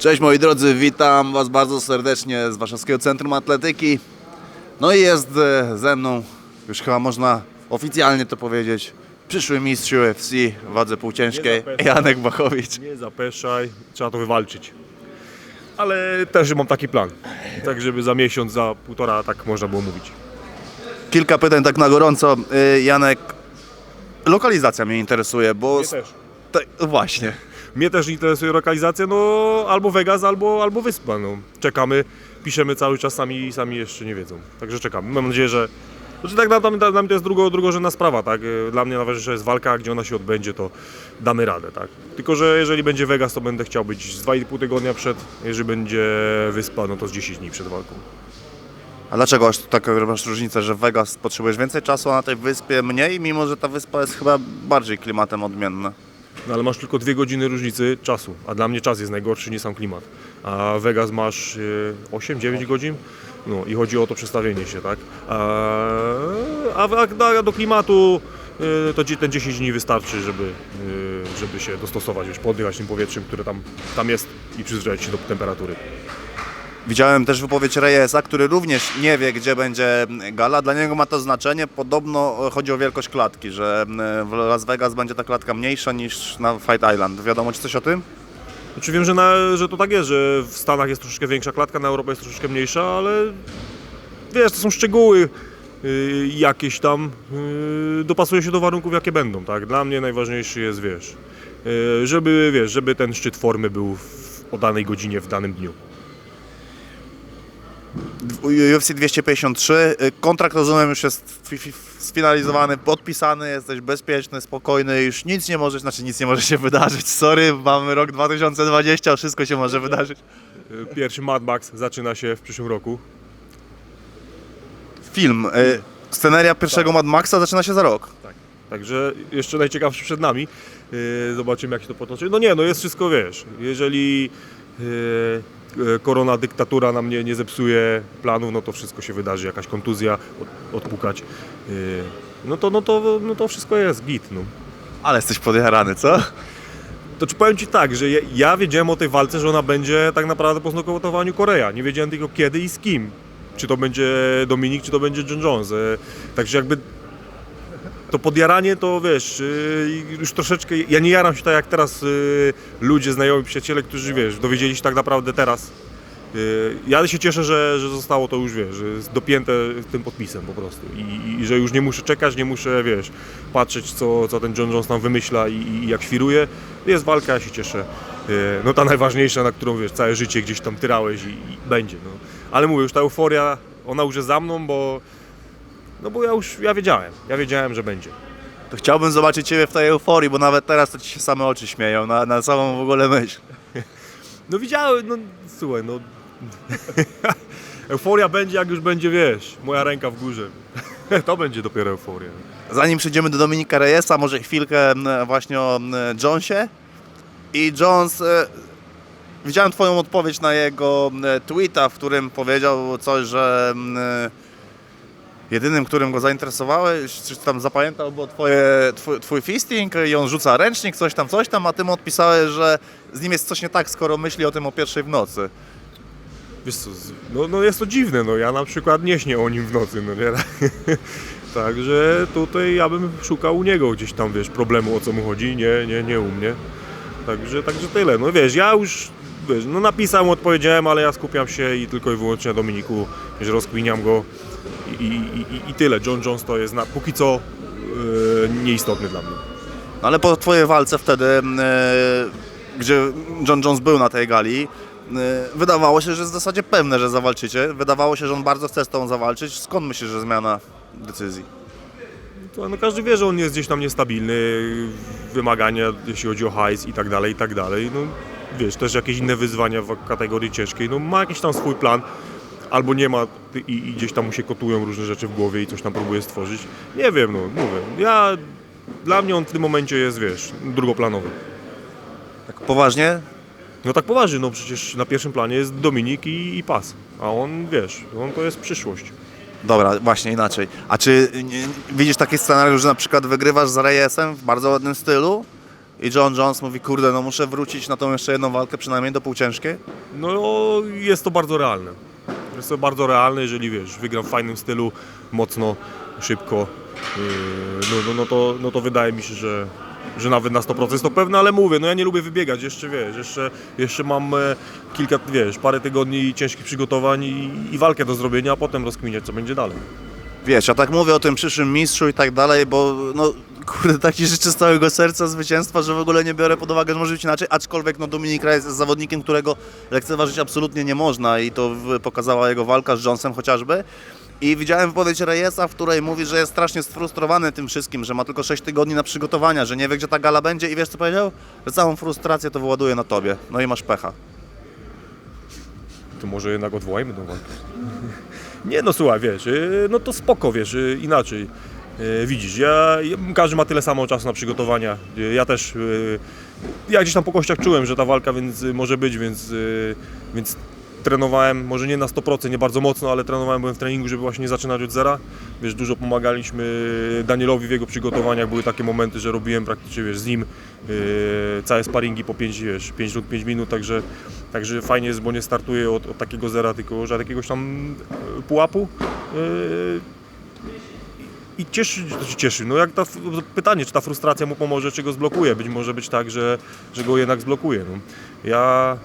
Cześć moi drodzy, witam Was bardzo serdecznie z Warszawskiego Centrum Atletyki. No i jest e, ze mną, już chyba można oficjalnie to powiedzieć, przyszły mistrz UFC w wadze półciężkiej. Janek Bachowicz. Nie zapeszaj, trzeba to wywalczyć. Ale też mam taki plan. Tak, żeby za miesiąc, za półtora, tak można było mówić. Kilka pytań tak na gorąco. E, Janek, lokalizacja mnie interesuje, bo... Mnie też. Te- właśnie. Mnie też interesuje lokalizacja, no albo Vegas, albo, albo Wyspa. No. Czekamy, piszemy cały czas, sami, sami jeszcze nie wiedzą. Także czekamy. Mam nadzieję, że... Znaczy tak dla, dla, dla mnie to jest drugo, drugorzędna sprawa, tak? E, Dla mnie najważniejsza jest walka, gdzie ona się odbędzie, to damy radę, tak? Tylko, że jeżeli będzie Vegas, to będę chciał być z 2,5 tygodnia przed, jeżeli będzie Wyspa, no to z 10 dni przed walką. A dlaczego aż taką masz różnicę, że w Vegas potrzebujesz więcej czasu, a na tej wyspie mniej, mimo że ta wyspa jest chyba bardziej klimatem odmienna? No ale masz tylko dwie godziny różnicy czasu, a dla mnie czas jest najgorszy, nie sam klimat. A Vegas masz e, 8-9 godzin, no i chodzi o to przestawienie się, tak? A, a, do klimatu e, to ten 10 dni wystarczy, żeby, e, żeby się dostosować, już poddychać tym powietrzem, które tam, tam jest i przyzwyczaić się do temperatury. Widziałem też wypowiedź Reyesa, który również nie wie, gdzie będzie gala. Dla niego ma to znaczenie. Podobno chodzi o wielkość klatki, że e, w Las Vegas będzie ta klatka mniejsza niż na Fight Island. Wiadomo ci coś o tym? Znaczy wiem, że, na, że to tak jest, że w Stanach jest troszeczkę większa klatka, na Europę jest troszeczkę mniejsza, ale wiesz, to są szczegóły y, jakieś tam, y, dopasuje się do warunków jakie będą, tak? Dla mnie najważniejszy jest, wiesz, y, żeby, wiesz, żeby ten szczyt formy był w, o danej godzinie, w danym dniu. UFC 253 e, kontrakt rozumiem już jest fi- fi- sfinalizowany, podpisany, jesteś bezpieczny, spokojny, już nic nie może, znaczy nic nie może się wydarzyć. Sorry, mamy rok 2020, wszystko się może wydarzyć. Y, Pierwszy Mad Max zaczyna się w przyszłym roku. Film, e, sceneria pierwszego Mad Maxa zaczyna się za rok. Tak. Także jeszcze najciekawsze przed nami. Zobaczymy jak się to potoczy. No nie, no jest wszystko, wiesz, jeżeli korona dyktatura nam nie, nie zepsuje planów, no to wszystko się wydarzy, jakaś kontuzja, od, odpukać. Yy, no to, no to, no to wszystko jest git, no. Ale jesteś podjarany, co? To czy powiem Ci tak, że ja, ja wiedziałem o tej walce, że ona będzie tak naprawdę po znokautowaniu Korea. Nie wiedziałem tylko kiedy i z kim. Czy to będzie Dominik, czy to będzie John Jones. E, Także jakby to podjaranie to wiesz, y, już troszeczkę, ja nie jaram się tak jak teraz y, ludzie, znajomi, przyjaciele, którzy wiesz, dowiedzieli się tak naprawdę teraz. Y, Ja się cieszę, że, że zostało to już, wiesz, dopięte tym podpisem po prostu I, i że już nie muszę czekać, nie muszę, wiesz, patrzeć co, co ten John Jones tam wymyśla i, i jak świruje. Jest walka, ja się cieszę. No ta najważniejsza, na którą, wiesz, całe życie gdzieś tam tyrałeś i, i będzie, no. Ale mówię, już ta euforia, ona już jest za mną, bo no bo ja już, ja wiedziałem, ja wiedziałem, że będzie. To chciałbym zobaczyć Ciebie w tej euforii, bo nawet teraz to Ci się same oczy śmieją na, na samą w ogóle myśl. No widziałem, no słuchaj, no euforia będzie jak już będzie, wiesz, moja ręka w górze. To będzie dopiero euforia. Zanim przejdziemy do Dominika Reyesa, może chwilkę właśnie o Jonesie. I Jones, e, widziałem Twoją odpowiedź na jego tweeta, w którym powiedział coś, że jedynym, którym go zainteresowałeś, czy tam zapamiętał, było twoje, twój, twój fisting i on rzuca ręcznik, coś tam, coś tam, a Ty mu odpisałeś, że z nim jest coś nie tak, skoro myśli o tym o pierwszej w nocy. Wiesz co, no, no jest to dziwne, no ja na przykład nie śnię o nim w nocy, no nie? Także tutaj ja bym szukał u niego gdzieś tam, wiesz, problemu o co mu chodzi, nie, nie, nie u mnie. Także, także tyle, no wiesz, ja już, no napisałem, odpowiedziałem, ale ja skupiam się i tylko i wyłącznie na Dominiku, że rozkminiam go i, i, i, tyle. John Jones to jest na, póki co yy, nieistotny dla mnie. Ale po twojej walce wtedy, e, gdzie John Jones był na tej gali, e, wydawało się, że jest w zasadzie pewne, że zawalczycie. Wydawało się, że on bardzo chce z tobą zawalczyć. Skąd myślisz, że zmiana decyzji? To, no każdy wie, że on jest gdzieś tam niestabilny, wymagania jeśli chodzi o hajs i tak dalej, i tak dalej. No, wiesz, też jakieś inne wyzwania w kategorii ciężkiej. No, ma jakiś tam swój plan, albo nie ma i, i gdzieś tam mu się kotują różne rzeczy w głowie i coś tam próbuje stworzyć. Nie wiem, no mówię. Ja, dla mnie on w tym momencie jest, wiesz, drugoplanowy. Tak poważnie? No tak poważnie, no przecież na pierwszym planie jest Dominik i, i pas, a on, wiesz, on to jest przyszłość. Dobra, właśnie inaczej. A czy nie, widzisz taki scenariusz, że na przykład wygrywasz z Reyesem w bardzo ładnym stylu i John Jones mówi, kurde, no muszę wrócić na tą jeszcze jedną walkę, przynajmniej do półciężkiej. No jest to bardzo realne. Jest to bardzo realne, jeżeli wiesz, wygram w fajnym stylu, mocno, szybko, yy, no, no, no, to, no to wydaje mi się, że, że nawet na 100% jest to pewne, ale mówię, no ja nie lubię wybiegać, jeszcze wiesz, jeszcze, jeszcze mam e, kilka, wiesz, parę tygodni ciężkich przygotowań i, i walkę do zrobienia, a potem rozkminiać, co będzie dalej. Wiesz, ja tak mówię o tym przyszłym mistrzu i tak dalej, bo no kurde, tak ci życzę z całego serca zwycięstwa, że w ogóle nie biorę pod uwagę, że może być inaczej, aczkolwiek no Dominik Reyes jest zawodnikiem, którego lekceważyć absolutnie nie można i to pokazała jego walka z Jonesem chociażby. I widziałem wypowiedź Reyesa, w której mówi, że jest strasznie sfrustrowany tym wszystkim, że ma tylko 6 tygodni na przygotowania, że nie wie, gdzie ta gala będzie i wiesz co powiedział? Że całą frustrację to wyładuje na tobie. No i masz pecha. To może jednak odwołajmy tą walkę. Nie no słuchaj, wiesz, yy, no to spoko, wiesz, yy, inaczej. Yy, Widzisz, ja, każdy ma tyle samo czasu na przygotowania. Yy, Ja też, yy, ja gdzieś tam po kościach czułem, że ta walka więc może być, więc, więc trenowałem, może nie na 100%, nie bardzo mocno, ale trenowałem, byłem w treningu, żeby właśnie nie zaczynać od zera. Wiesz, dużo pomagaliśmy Danielowi w jego przygotowaniach, były takie momenty, że robiłem praktycznie, wiesz, z nim yy, całe sparingi po 5, wiesz, 5 lub 5 minut, także, także fajnie jest, bo nie startuję od, od takiego zera, tylko że od jakiegoś tam pułapu. Yy, i cieszy, cieszy, no jak ta, pytanie, czy ta frustracja mu pomoże, czy go zblokuje. Być może być tak, że, że go jednak zblokuje. No. Ja,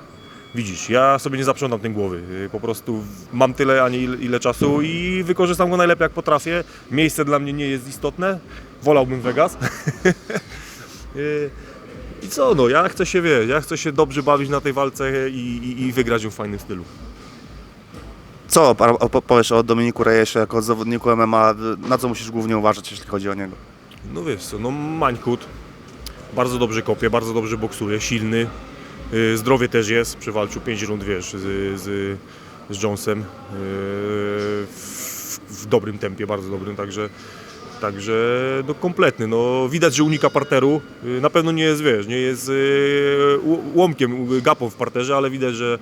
widzisz, ja sobie nie zaprzątam tej głowy. Y, Po prostu mam tyle, a nie ile, ile czasu i wykorzystam go najlepiej jak potrafię. Miejsce dla mnie nie jest istotne. Wolałbym Vegas. Y, I co, no ja chcę się, wiesz, ja chcę się dobrze bawić na tej walce i, i, i wygrać ją w fajnym stylu. Co powiesz o Dominiku Reyesie jako zawodniku MMA? Na co musisz głównie uważać, jeśli chodzi o niego? No wiesz co, no Mańkut bardzo dobrze kopie, bardzo dobrze boksuje, silny. Yy, zdrowie też jest, przewalczył 5 rund, wiesz, z, z, z Jonesem yy, w, w dobrym tempie, bardzo dobrym, także Także no, kompletny. No, widać, że unika parteru. Yy, Na pewno nie jest, wiesz, nie jest yy, łomkiem, gapą w parterze, ale widać, że,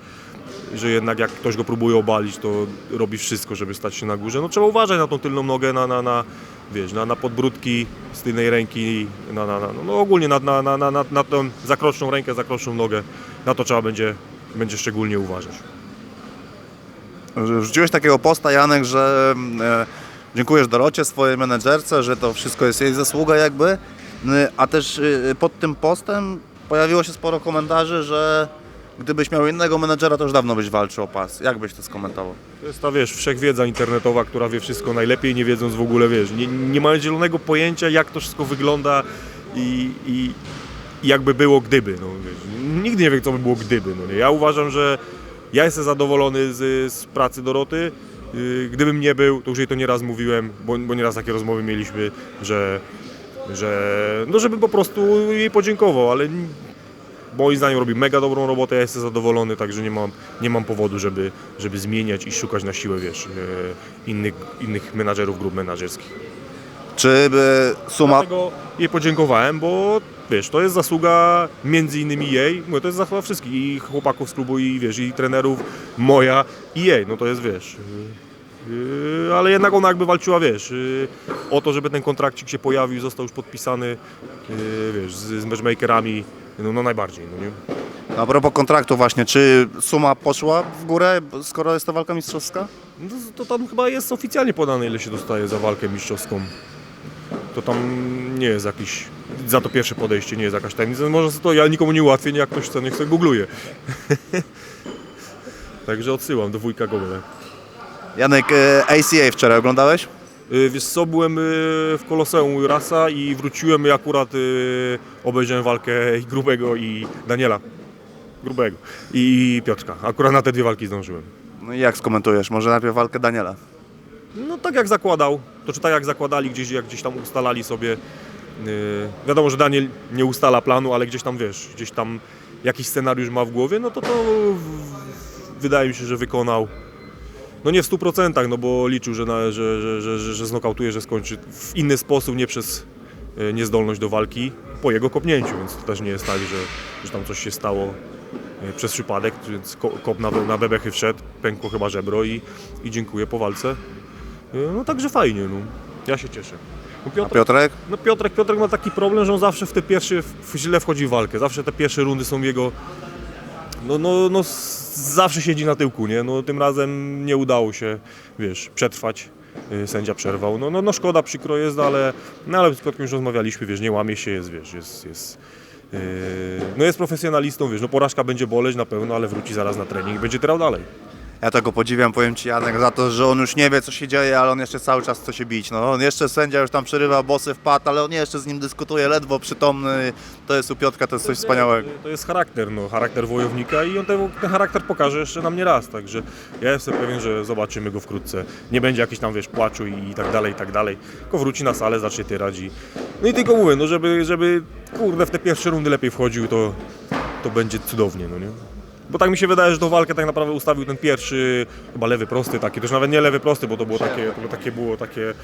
że jednak jak ktoś go próbuje obalić, to robi wszystko, żeby stać się na górze. No trzeba uważać na tą tylną nogę, na, na, na, wiesz, na, na podbródki z tylnej ręki, na, na, na, no ogólnie na, na, na, na, na, tą zakroczną rękę, zakroczną nogę. Na to trzeba będzie, będzie szczególnie uważać. Rzuciłeś takiego posta, Janek, że e, dziękujesz Dorocie, swojej menedżerce, że to wszystko jest jej zasługa jakby, e, a też e, pod tym postem pojawiło się sporo komentarzy, że gdybyś miał innego menedżera, to już dawno byś walczył o pas. Jak byś to skomentował? To jest ta, wiesz, wszechwiedza internetowa, która wie wszystko najlepiej, nie wiedząc w ogóle, wiesz, nie, nie mają zielonego pojęcia, jak to wszystko wygląda i, i, jakby było gdyby, no, wiesz. Nigdy nie wiem, co by było gdyby, no nie. Ja uważam, że ja jestem zadowolony z, z pracy Doroty. Yy, Gdybym nie był, to już jej to nieraz mówiłem, bo, bo nieraz takie rozmowy mieliśmy, że, że, no żeby po prostu jej podziękował, ale moim zdaniem robi mega dobrą robotę, ja jestem zadowolony, także nie mam, nie mam powodu, żeby, żeby zmieniać i szukać na siłę, wiesz, e, innych, innych menadżerów grup menadżerskich. Czy by suma... Dlatego jej podziękowałem, bo wiesz, to jest zasługa między innymi jej, mówię, to jest zasługa wszystkich, i chłopaków z klubu, i wiesz, i trenerów, moja, i jej, no to jest, wiesz, yy, ale jednak ona jakby walczyła, wiesz, yy, o to, żeby ten kontrakcik się pojawił, został już podpisany, yy, wiesz, z, z matchmakerami, no, no najbardziej, no nie? A propos kontraktu właśnie, czy suma poszła w górę, skoro jest to walka mistrzowska? No to, tam chyba jest oficjalnie podane, ile się dostaje za walkę mistrzowską. To tam nie jest jakiś, za to pierwsze podejście nie jest jakaś tajemnica. Może to ja nikomu nie ułatwię, nie jak ktoś chce, niech sobie googluje. Także odsyłam do wujka Gogole. Janek, e, ACA wczoraj oglądałeś? Y, Wiesz co, byłem y, w Koloseum u Rasa i wróciłem i akurat y, obejrzałem walkę Grubego i Daniela. Grubego i Piotrka. Akurat na te dwie walki zdążyłem. No i jak skomentujesz? Może najpierw walkę Daniela. No tak jak zakładał, to czy tak jak zakładali gdzieś, jak gdzieś tam ustalali sobie. Wiadomo, że Daniel nie ustala planu, ale gdzieś tam wiesz, gdzieś tam jakiś scenariusz ma w głowie, no to to wydaje mi się, że wykonał. No nie w 100%, no bo liczył, że, na, że, że, że, że, że znokautuje, że skończy w inny sposób, nie przez yy, niezdolność do walki, po jego kopnięciu, więc to też nie jest tak, że, że tam coś się stało yy, przez przypadek, więc ko- kop na, na bebechy wszedł, pękło chyba żebro i, i dziękuję po walce. No także fajnie, no. Ja się cieszę. No A Piotr, Piotrek? no Piotrek, Piotrek ma taki problem, że on zawsze w te pierwsze, w, źle wchodzi w walkę. Zawsze te pierwsze rundy są jego, no, no, no zawsze siedzi na tyłku, nie? No tym razem nie udało się, wiesz, przetrwać. Y, Sędzia przerwał. No, no, no szkoda, przykro jest, ale, no, ale z Piotrkiem już rozmawialiśmy, wiesz, nie łamie się, jest, wiesz, jest, jest, yy, no jest profesjonalistą, wiesz, no porażka będzie boleć na pewno, ale wróci zaraz na trening i będzie trał dalej. Ja tego podziwiam, powiem Ci Janek, za to, że on już nie wie co się dzieje, ale on jeszcze cały czas chce się bić. No, on jeszcze sędzia już tam przerywa, bosy wpadł, ale on jeszcze z nim dyskutuje, ledwo przytomny. To jest u Piotrka, to jest coś wspaniałego. To jest charakter, no, charakter wojownika i on ten, ten charakter pokaże jeszcze nam nie raz, także ja jestem pewien, że zobaczymy go wkrótce. Nie będzie jakiś tam, wiesz, płaczu i, i tak dalej, i tak dalej, tylko wróci na salę, zacznie tyrać i... No i tylko mówię, no żeby, żeby, kurde, w te pierwsze rundy lepiej wchodził, to, to będzie cudownie, no nie? Bo tak mi się wydaje, że tą walkę tak naprawdę ustawił ten pierwszy, chyba lewy prosty taki, też nawet nie lewy prosty, bo to było takie, to takie było takie,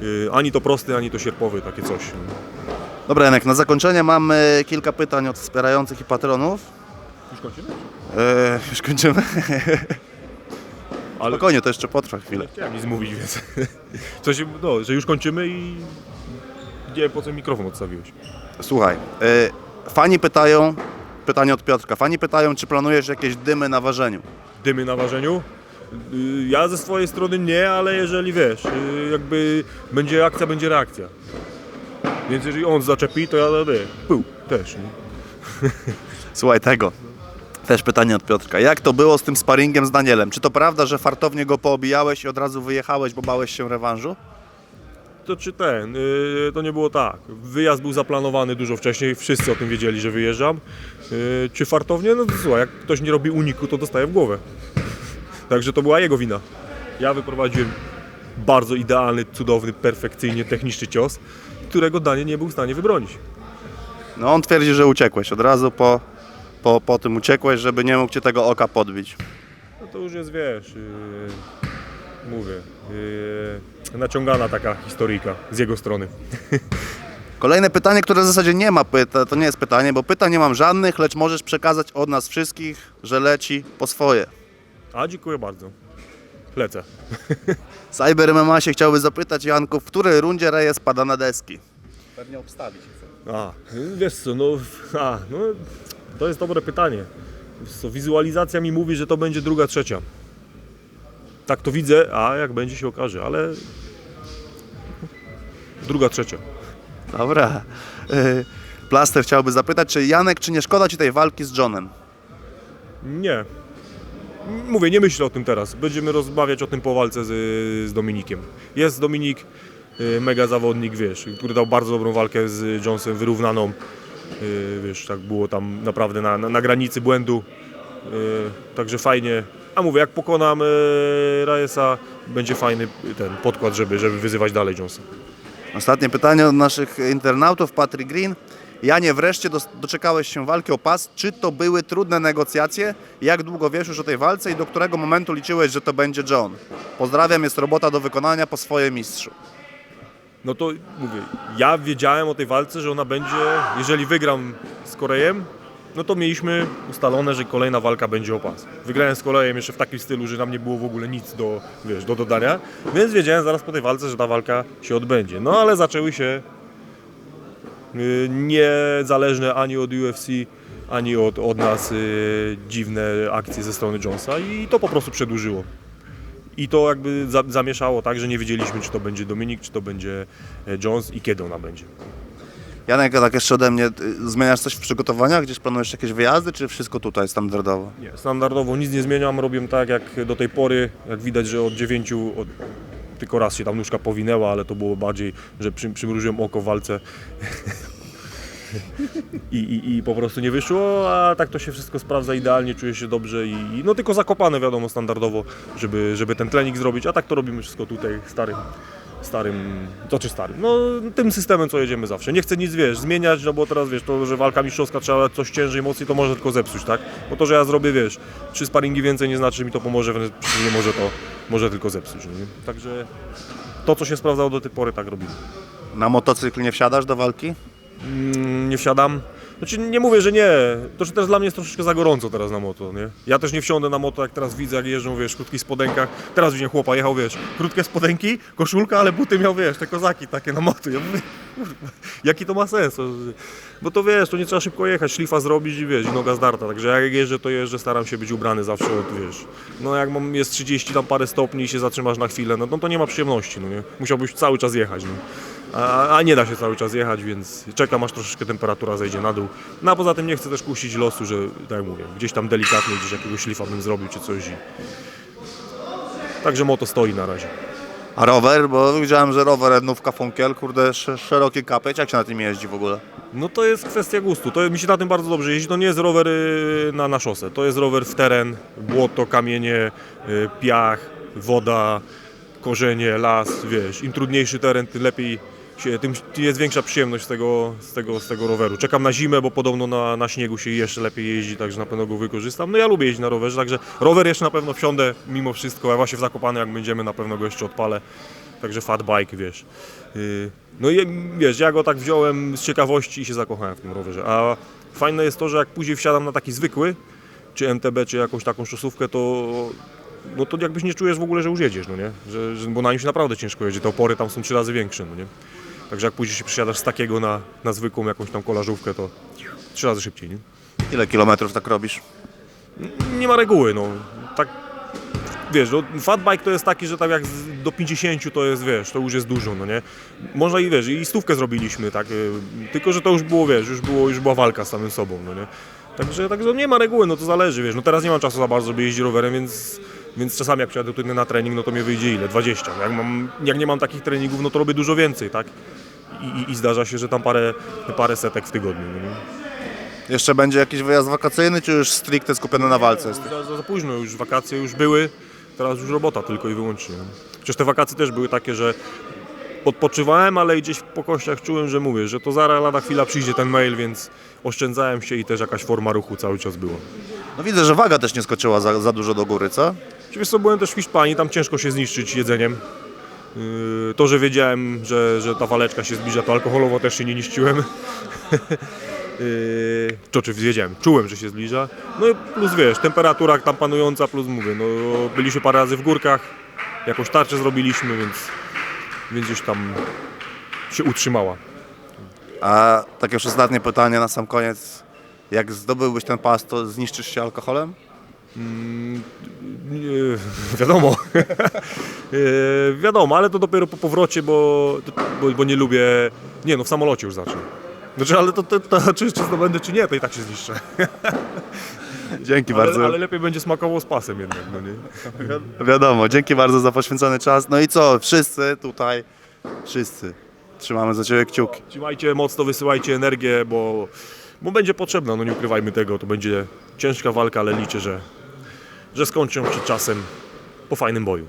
yy, ani to prosty, ani to sierpowy, takie coś. Dobra Janek, na zakończenie mamy kilka pytań od wspierających i patronów. Już kończymy? Eee, już kończymy? Ale Spokojnie, to jeszcze potrwa chwilę. Nie chciałem nic mówić, więc coś, no, że już kończymy i nie wiem po co mikrofon odstawiłeś. Słuchaj, e, fani pytają, pytanie od Piotrka, fani pytają, czy planujesz jakieś dymy na ważeniu? Dymy na ważeniu? Y, Ja ze swojej strony nie, ale jeżeli wiesz, y, jakby będzie akcja, będzie reakcja. Więc jeżeli on zaczepi, to ja dadę. Pył, też. Nie? Słuchaj tego. Też pytanie od Piotrka. Jak to było z tym sparingiem z Danielem? Czy to prawda, że fartownie go poobijałeś i od razu wyjechałeś, bo bałeś się rewanżu? To czy ten, y, to nie było tak. Wyjazd był zaplanowany dużo wcześniej, wszyscy o tym wiedzieli, że wyjeżdżam. Y, Czy fartownie? No to słuchaj, jak ktoś nie robi uniku, to dostaje w głowę. Także to była jego wina. Ja wyprowadziłem bardzo idealny, cudowny, perfekcyjnie techniczny cios, którego Danie nie był w stanie wybronić. No on twierdzi, że uciekłeś. Od razu po, po, po tym uciekłeś, żeby nie mógł cię tego oka podbić. No to już jest, wiesz, yy, mówię, yy, naciągana taka historyjka z jego strony. Kolejne pytanie, które w zasadzie nie ma pyta, to nie jest pytanie, bo pytań nie mam żadnych, lecz możesz przekazać od nas wszystkich, że leci po swoje. A, dziękuję bardzo. Lecę. Cyber MMA się chciałby zapytać, Janku, w której rundzie Reyes pada na deski? Pewnie obstawić. A, wiesz co, no, a, no to jest dobre pytanie. Wiesz co, wizualizacja mi mówi, że to będzie druga, trzecia. Tak to widzę, a jak będzie się okaże, ale druga, trzecia. Dobra. Y, Plaster chciałby zapytać, czy Janek, czy nie szkoda Ci tej walki z Johnem? Nie. Mówię, nie myślę o tym teraz. Będziemy rozmawiać o tym po walce z, z Dominikiem. Jest Dominik, y, mega zawodnik, wiesz, który dał bardzo dobrą walkę z Jonesem, wyrównaną. Y, Wiesz, tak było tam naprawdę na, na, na granicy błędu. Także fajnie. A mówię, jak pokonam y, Raesa, będzie fajny ten podkład, żeby, żeby wyzywać dalej Jonesa. Ostatnie pytanie od naszych internautów. Patrick Green. Janie, wreszcie doczekałeś się walki o pas. Czy to były trudne negocjacje? Jak długo wiesz już o tej walce i do którego momentu liczyłeś, że to będzie John? Pozdrawiam, jest robota do wykonania po swoje mistrzu. No to mówię, ja wiedziałem o tej walce, że ona będzie, jeżeli wygram z Korejem, no to mieliśmy ustalone, że kolejna walka będzie o pas. Wygrałem z Korejem jeszcze w takim stylu, że nam nie było w ogóle nic do, wiesz, do dodania, więc wiedziałem zaraz po tej walce, że ta walka się odbędzie. No ale zaczęły się y, niezależne ani od UFC, ani od, od nas y, dziwne akcje ze strony Jonesa i to po prostu przedłużyło. I to jakby za, zamieszało tak, że nie wiedzieliśmy, czy to będzie Dominik, czy to będzie e, Jones i kiedy ona będzie. Janek, tak jeszcze ode mnie, zmieniasz coś w przygotowaniach? Gdzieś planujesz jakieś wyjazdy, czy wszystko tutaj standardowo? Nie, standardowo nic nie zmieniam, robię tak jak do tej pory, jak widać, że od dziewięciu, od, tylko raz się tam nóżka powinęła, ale to było bardziej, że przy, przymrużyłem oko w walce I, i, i po prostu nie wyszło, a tak to się wszystko sprawdza idealnie, czuję się dobrze i, i no tylko zakopane wiadomo standardowo, żeby, żeby ten trening zrobić, a tak to robimy wszystko tutaj starym, starym, to czy starym, no tym systemem co jedziemy zawsze. Nie chcę nic, wiesz, zmieniać, no bo teraz wiesz, to, że walka mistrzowska trzeba coś ciężej, mocniej, to może tylko zepsuć, tak? Bo to, że ja zrobię, wiesz, trzy sparingi więcej nie znaczy, że mi to pomoże, wręcz przeciwnie, może to, może tylko zepsuć, nie? Także to, co się sprawdzało do tej pory, tak robimy. Na motocykl nie wsiadasz do walki? Mm, nie wsiadam. Znaczy nie mówię, że nie. To, że teraz dla mnie jest troszeczkę za gorąco teraz na moto, nie? Ja też nie wsiądę na moto, jak teraz widzę, jak jeżdżą, wiesz, w krótkich spodenkach. Teraz widziałem chłopa, jechał, wiesz, krótkie spodenki, koszulka, ale buty miał, wiesz, te kozaki takie na moto. Ja mówię, jaki to ma sens? Bo to wiesz, to nie trzeba szybko jechać, szlifa zrobić i wiesz, i noga zdarta. Także jak jeżdżę, to jeżdżę, staram się być ubrany zawsze, od, wiesz. No jak mam, jest 30 tam parę stopni i się zatrzymasz na chwilę, no, no to nie ma przyjemności, no nie? Musiałbyś cały czas jechać, no. A, a nie da się cały czas jechać, więc czekam aż troszeczkę temperatura zejdzie na dół. No a poza tym nie chcę też kusić losu, że tak jak mówię, gdzieś tam delikatnie gdzieś jakiegoś szlifa bym zrobił czy coś. I... Także moto stoi na razie. A rower, bo widziałem, że rower Ednówka Funkiel, kurde, sz- szeroki kapeć, jak się na tym jeździ w ogóle? No to jest kwestia gustu. To mi się na tym bardzo dobrze jeździ. To nie jest rower y, na, na szosę. To jest rower w teren, błoto, kamienie, y, piach, woda, korzenie, las, wiesz. Im trudniejszy teren, tym lepiej tym jest większa przyjemność z tego, z tego, z tego roweru. Czekam na zimę, bo podobno na, na śniegu się jeszcze lepiej jeździ, także na pewno go wykorzystam. No ja lubię jeździć na rowerze, także rower jeszcze na pewno wsiądę mimo wszystko, a właśnie w Zakopane jak będziemy na pewno go jeszcze odpalę. Także fat bike, wiesz. Yy, No i wiesz, ja go tak wziąłem z ciekawości i się zakochałem w tym rowerze. A fajne jest to, że jak później wsiadam na taki zwykły, czy MTB, czy jakąś taką szosówkę, to no to jakbyś nie czujesz w ogóle, że już jedziesz, no nie? Że, że, bo na nim się naprawdę ciężko jedzie, te opory tam są trzy razy większe, no nie? Także jak później się przesiadasz z takiego na, na zwykłą jakąś tam kolażówkę, to trzy razy szybciej, nie? Ile kilometrów tak robisz? nie ma reguły, no. Tak, wiesz, no, fatbike to jest taki, że tak jak z- do 50 to jest, wiesz, to już jest dużo, no nie? Można i wiesz, i stówkę zrobiliśmy, tak, y, tylko, że to już było, wiesz, już, było, już była walka z samym sobą, no nie? Także, także nie ma reguły, no to zależy, wiesz, no teraz nie mam czasu za bardzo, żeby jeździć rowerem, więc, więc czasami jak przyjadę tutaj na trening, no to mnie wyjdzie ile? 20. Jak, mam, jak nie mam takich treningów, no to robię dużo więcej, tak? I, i, zdarza się, że tam parę, parę setek w tygodniu, no nie? Jeszcze będzie jakiś wyjazd wakacyjny, czy już stricte skupiony na walce? Za, za, za późno, już wakacje już były, teraz już robota tylko i wyłącznie. Chociaż te wakacje też były takie, że odpoczywałem, ale gdzieś po kościach czułem, że mówię, że to zaraz lada chwila przyjdzie ten mail, więc oszczędzałem się i też jakaś forma ruchu cały czas była. No widzę, że waga też nie skoczyła za, za dużo do góry, co? Co, byłem też w Hiszpanii, tam ciężko się zniszczyć jedzeniem. Yy, To, że wiedziałem, że, że ta waleczka się zbliża, to alkoholowo też się nie niszczyłem. Yy, To czy wiedziałem, czułem, że się zbliża. No i plus wiesz, temperatura tam panująca, plus mówię, no byliśmy parę razy w górkach, jakąś tarczę zrobiliśmy, więc, więc gdzieś tam się utrzymała. A takie już ostatnie pytanie na sam koniec. Jak zdobyłbyś ten pas, to zniszczysz się alkoholem? Nie, wiadomo. E, wiadomo, ale to dopiero po powrocie, bo, bo, bo nie lubię. Nie no, w samolocie już zacznę. Znaczy, ale to, to, to czy, czy zdobędę, czy nie, to i tak się zniszczę. Dzięki bardzo. Ale, ale lepiej będzie smakował z pasem jednak, no nie? Wi- Wiadomo, dzięki bardzo za poświęcony czas. No i co, wszyscy tutaj, wszyscy trzymamy za Ciebie kciuki. Trzymajcie mocno, wysyłajcie energię, bo, bo będzie potrzebna, no nie ukrywajmy tego. To będzie ciężka walka, ale liczę, że, że skończą przed czasem po fajnym boju.